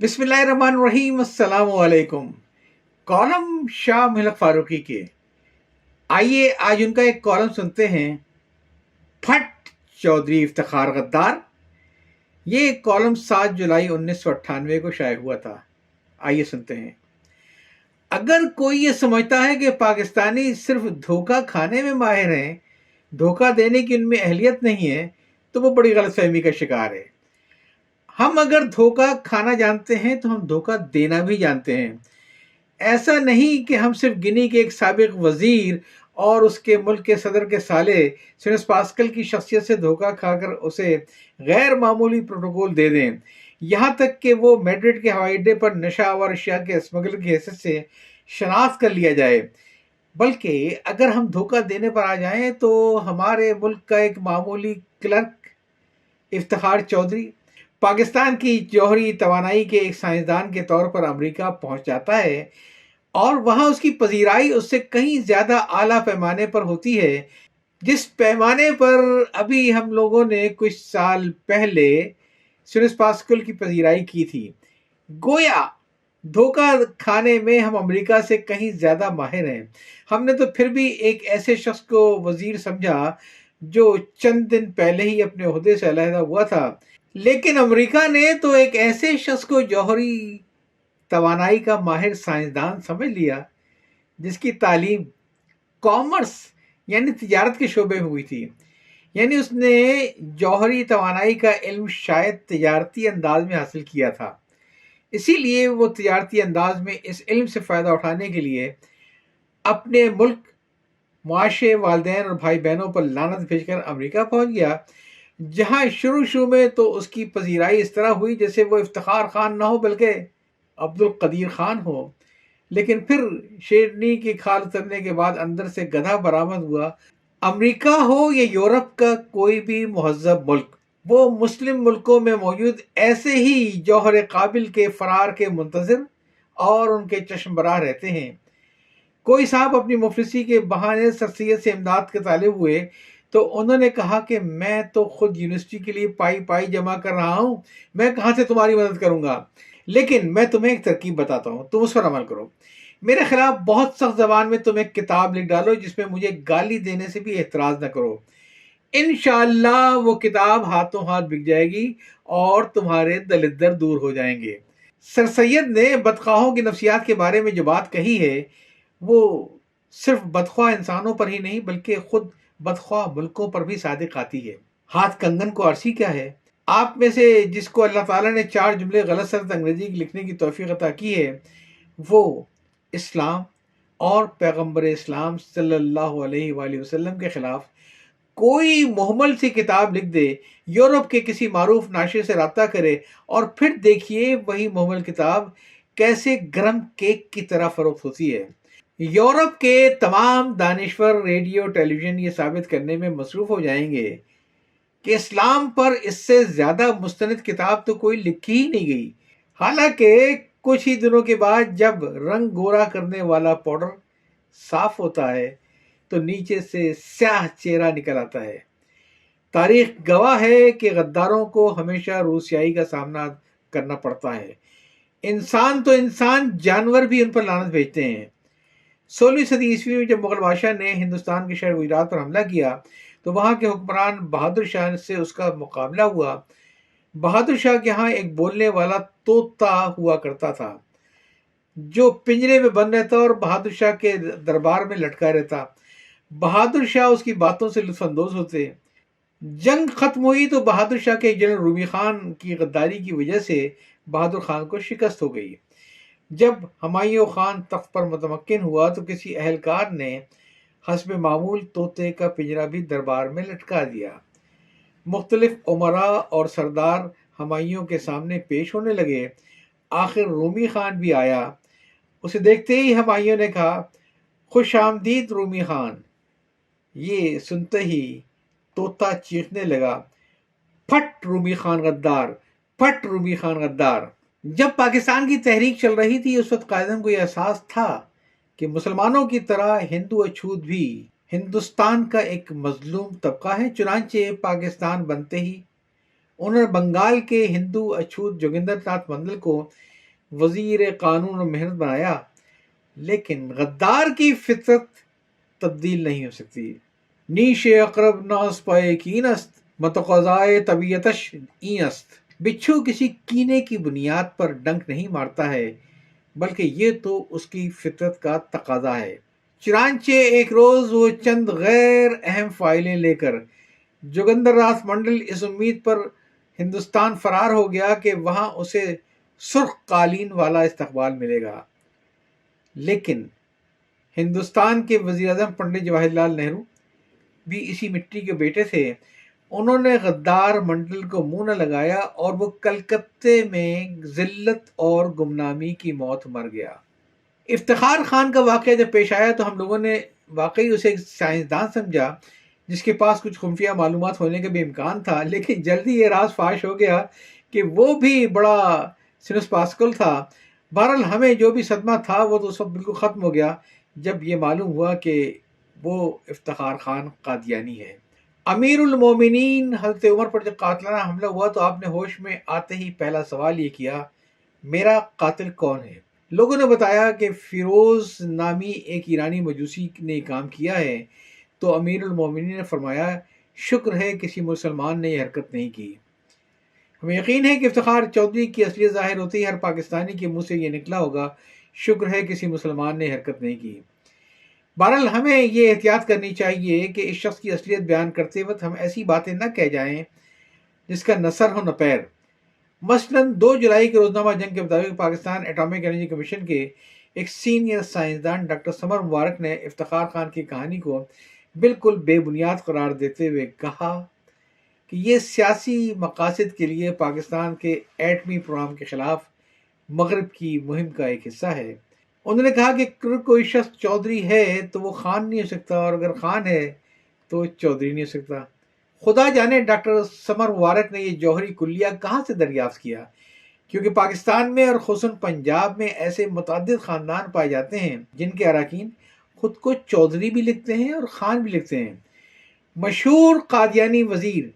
बिस्मिल्लाहिर्रहमानिर्रहीम कॉलम शाह मिलक फारूकी के। आइए आज उनका एक कॉलम सुनते हैं। फट चौधरी इफ्तार गद्दार। ये कॉलम सात जुलाई उन्नीस सौ अट्ठानवे को शाये हुआ था। आइए सुनते हैं। अगर कोई ये समझता है कि पाकिस्तानी सिर्फ़ धोखा खाने में माहिर हैं, धोखा देने की उनमें अहलियत नहीं है तो वो बड़ी गलतफहमी का शिकार है। हम अगर धोखा खाना जानते हैं तो हम धोखा देना भी जानते हैं। ऐसा नहीं कि हम सिर्फ़ गिनी के एक सबक वज़ीर और उसके मुल्क के सदर के साले सिनस पास्कल की शख्सियत से धोखा खाकर उसे गैर मामूली प्रोटोकॉल दे दें। यहाँ तक कि वो मेड्रिड के हवाई अड्डे पर नशा और अशिया के स्मगलर की हैसियत से शनाख्त कर लिया जाए। बल्कि अगर हम धोखा देने पर आ जाएँ तो हमारे मुल्क का एक मामूली क्लर्क इफ्तार चौधरी पाकिस्तान की जौहरी तोानाई के एक साइंसदान के तौर पर अमेरिका पहुँच जाता है और वहाँ उसकी पजीराई उससे कहीं ज़्यादा आला पैमाने पर होती है, जिस पैमाने पर अभी हम लोगों ने कुछ साल पहले सुनिस पास्कुल की पजीराई की थी। गोया धोखा खाने में हम अमेरिका से कहीं ज़्यादा माहिर हैं। हमने तो फिर भी एक ऐसे शख्स को वज़ीर समझा जो चंद दिन पहले ही अपने अहदे से अलहदा हुआ था। लेकिन अमेरिका ने तो एक ऐसे शख्स को जौहरी तोानाई का माहिर साइंसदान समझ लिया, जिसकी तालीम कॉमर्स यानी तजारत के शोबे में हुई थी। यानी उसने जौहरी तोानाई का इल्म शायद तजारती अंदाज में हासिल किया था। इसीलिए वो तजारती अंदाज में इस इल्म से फ़ायदा उठाने के लिए अपने मुल्क मुआशे वालदेन और भाई बहनों पर लानत भेजकर अमेरिका पहुँच गया। जहाँ शुरू शुरू में तो उसकी पजीराई इस तरह हुई जैसे वो इफ्तार खान ना हो, बल्कि अब्दुल कदीर खान हो। लेकिन फिर शेरनी की खाल उतरने के बाद अंदर से गधा बरामद हुआ। अमेरिका हो या यूरोप का कोई भी महजब मुल्क, वो मुस्लिम मुल्कों में मौजूद ऐसे ही जौहर काबिल के फरार के मुंतजर और उनके चश्म बरा रहते हैं। कोई साहब अपनी मुफलिसी के बहाने शख्सियत से इमदाद के तालिब हुए तो उन्होंने कहा कि मैं तो खुद यूनिवर्सिटी के लिए पाई पाई जमा कर रहा हूँ, मैं कहाँ से तुम्हारी मदद करूँगा? लेकिन मैं तुम्हें एक तरकीब बताता हूँ, तुम उस पर अमल करो। मेरे खिलाफ बहुत सख्त जबान में तुम एक किताब लिख डालो जिसमें मुझे गाली देने से भी एतराज़ न करो। इन वो किताब हाथों हाथ बिक जाएगी और तुम्हारे दलिदर दूर हो जाएँगे। सर सैद ने बदखाहों की नफसियात के बारे में जो बात कही है वो सिर्फ़ बदख्वाह इंसानों पर ही नहीं, बल्कि खुद बदख्वाह मुल्कों पर भी सादिक आती है। हाथ कंगन को अरसी क्या है? आप में से जिसको अल्लाह ताला ने चार जुमले गलत सरत अंग्रेज़ी लिखने की तोफ़ी अता की है, वो इस्लाम और पैगंबर इस्लाम सल्लल्लाहु अलैहि वसल्लम के ख़िलाफ़ कोई मोहमल सी किताब लिख दे, यूरोप के किसी मरूफ नाशे से रबता करे और फिर देखिए वही मोहमल किताब कैसे गर्म केक की तरह फ़रोख्त होती है। यूरोप के तमाम दानश्वर रेडियो, टेलीविज़न ये साबित करने में मसरूफ़ हो जाएँगे कि इस्लाम पर इससे ज़्यादा मुस्तनद किताब तो कोई लिखी ही नहीं गई। हालाँकि कुछ ही दिनों के बाद जब रंग गोरा करने वाला पाउडर साफ़ होता है तो नीचे से स्याह चेहरा निकल आता है। तारीख गवाह है कि गद्दारों को हमेशा रूसियाई का सामना करना पड़ता है। इंसान तो इंसान, जानवर भी उन पर लानत भेजते हैं। सोलहवीं सदी ईस्वी में जब मुगल बादशाह ने हिंदुस्तान के शहर गुजरात पर हमला किया तो वहाँ के हुक्मरान बहादुर शाह से उसका मुकाबला हुआ। बहादुर शाह के यहाँ एक बोलने वाला तोता हुआ करता था, जो पिंजरे में बंद रहता और बहादुर शाह के दरबार में लटका रहता। बहादुर शाह उसकी बातों से लुफानंदोज होते। जंग खत्म हुई तो बहादुर शाह के जनरल रूमी खान की गद्दारी की वजह से बहादुर खान को शिकस्त हो गई। जब हमायूं खान तख्त पर मुतमकिन हुआ तो किसी अहलकार ने हसब मामूल तोते का पिंजरा भी दरबार में लटका दिया। मुख्तलिफ़ उमरा और सरदार हमायूं के सामने पेश होने लगे। आखिर रूमी खान भी आया। उसे देखते ही हमायूं ने कहा, खुश आमदीद, रूमी खान। ये सुनते ही तोता चीखने लगा, फट, रूमी खान गद्दार, फट, रूमी खान गद्दार। जब पाकिस्तान की तहरीक चल रही थी, उस वक्त कायदम को यह एहसास था कि मुसलमानों की तरह हिंदू अछूत भी हिंदुस्तान का एक मजलूम तबका है? चुनाचे पाकिस्तान बनते ही उन्होंने बंगाल के हिंदू अछूत जोगिंदर नाथ मंडल को वज़ीर कानून और मेहनत बनाया, लेकिन गद्दार की फितरत तब्दील नहीं हो सकती। नीश अकरब नास पाए मतक़ाए तबीयतश ईनस्त। बिच्छू किसी कीने की बुनियाद पर डंक नहीं मारता है, बल्कि ये तो उसकी फितरत का तकाजा है। चुनाचे एक रोज़ वो चंद गैर अहम फाइलें लेकर, जोगंदर रास मंडल इस उम्मीद पर हिंदुस्तान फरार हो गया कि वहाँ उसे सुर्ख कालीन वाला इस्तकबाल मिलेगा। लेकिन हिंदुस्तान के वज़ी अजम पंडित जवाहरलाल नेहरू भी इसी मिट्टी के बेटे थे। उन्होंने गद्दार मंडल को मुँह न लगाया और वो कलकत्ते में जिल्लत और गुमनामी की मौत मर गया। इफ्तार खान का वाक़ जब पेश आया तो हम लोगों ने वाकई उसे एक साइंसदान समझा, जिसके पास कुछ खुफिया मालूम होने का भी इम्कान था, लेकिन जल्दी ये राज फाश हो गया कि वो भी बड़ा सिनस पास्कल था। बहरहाल हमें जो भी सदमा था वो तो सब बिल्कुल ख़त्म हो गया, जब ये मालूम हुआ कि वो इफ्तार खान कादियानी है। अमीरमिन हज़रत उमर पर जब कातलाना हमला हुआ तो आपने होश में आते ही पहला सवाल ये किया, मेरा कातिल कौन है? लोगों ने बताया कि फ़िरोज़ नामी एक ईरानी मजूसी ने काम किया है। तो अमीरमिन ने फरमाया, शुक्र है किसी मुसलमान ने यह हरकत नहीं की। हमें यकीन है कि इफ्तार चौधरी की असलियत ज़ाहिर होती है, हर पाकिस्तानी के मुँह से ये निकला होगा, शुक्र है किसी मुसलमान ने हरकत नहीं की। बहरहाल हमें ये एहतियात करनी चाहिए कि इस शख्स की असलियत बयान करते वक्त हम ऐसी बातें न कह जाएँ जिसका नसर हो न पैर। मसलन दो जुलाई के रोजनामा जंग के मुताबिक पाकिस्तान एटॉमिक एनर्जी कमीशन के एक सीनियर साइंसदान डॉक्टर समर मुबारक ने इफ्तार खान की कहानी को बिल्कुल बेबुनियाद करार देते हुए कहा कि ये सियासी मकासद के लिए पाकिस्तान के एटमी प्रोग्राम के ख़िलाफ़ मगरब की मुहिम का एक हिस्सा है। उन्होंने कहा कि कोई शख्स चौधरी है तो वो खान नहीं हो सकता, और अगर खान है तो चौधरी नहीं हो सकता। खुदा जाने डॉक्टर समर मुबारक ने ये जौहरी कुलिया कहाँ से दरियाफ्त किया? क्योंकि पाकिस्तान में और खसूस पंजाब में ऐसे मुतद ख़ानदान पाए जाते हैं, जिनके अरकान खुद को चौधरी भी लिखते हैं और ख़ान भी लिखते हैं। मशहूर कादियानी वज़ीर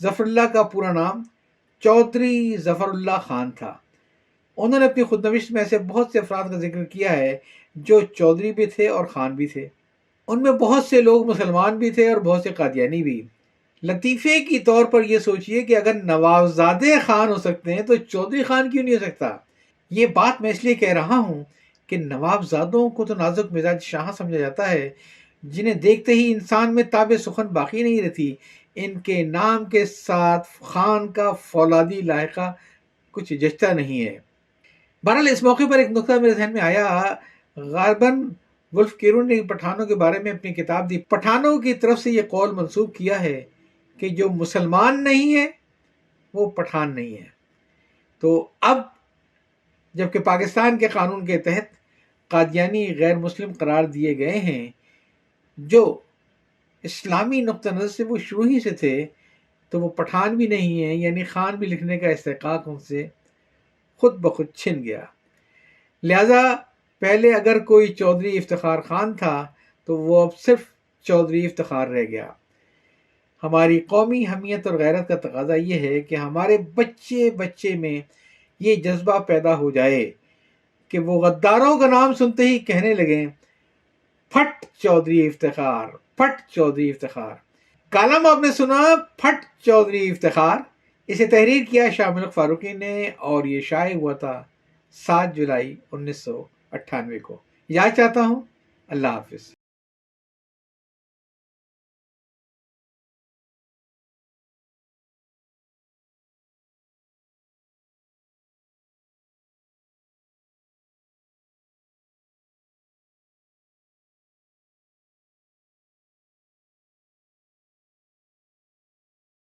ज़फ़रुल्ला का पूरा नाम चौधरी ज़फ़रुल्ला ख़ान था। उन्होंने अपनी खुदनविश में ऐसे बहुत से अफराद का ज़िक्र किया है जो चौधरी भी थे और ख़ान भी थे। उनमें बहुत से लोग मुसलमान भी थे और बहुत से कादियानी भी। लतीफ़े की तौर पर यह सोचिए कि अगर नवाबजादे खान हो सकते हैं तो चौधरी खान क्यों नहीं हो सकता? ये बात मैं इसलिए कह रहा हूँ कि नवाबजादों को तो नाजुक मिजाज शाह समझा जाता है, जिन्हें देखते ही इंसान में ताब सुखन बाकी नहीं रहती। इनके नाम के साथ खान का फौलादी लायका कुछ जचता नहीं है। बहरहाल, इस मौके पर एक नुकता मेरे जहन में आया। गारबन वुल्फ किरून ने पठानों के बारे में अपनी किताब दी। पठानों की तरफ़ से ये कौल मंसूब किया है कि जो मुसलमान नहीं है, वो पठान नहीं है। तो अब, जबकि पाकिस्तान के कानून के तहत कादियानी गैर मुस्लिम करार दिए गए हैं, जो इस्लामी नुक़ नज़र से वो शुरू ही से थे तो वो पठान भी नहीं है, यानी खान भी लिखने का इस्तेकाक उनसे खुद ब खुद छिन गया। लिहाजा पहले अगर कोई चौधरी इफ्तार खान था तो वो अब सिर्फ़ चौधरी इफ्तार रह गया। हमारी कौमी हमीयत और गैरत का तकाजा ये है कि हमारे बच्चे बच्चे में ये जज्बा पैदा हो जाए कि वो गद्दारों का नाम सुनते ही कहने लगे, फट चौधरी इफ्तार, फट चौधरी इफ्तार। कालम आपने सुना, फट चौधरी इफ्तार। इसे तहरीर किया शामिल फारूकी ने और ये शाये हुआ था सात जुलाई उन्नीस सौ अट्ठानवे को। याद चाहता हूँ। अल्लाह हाफिज़।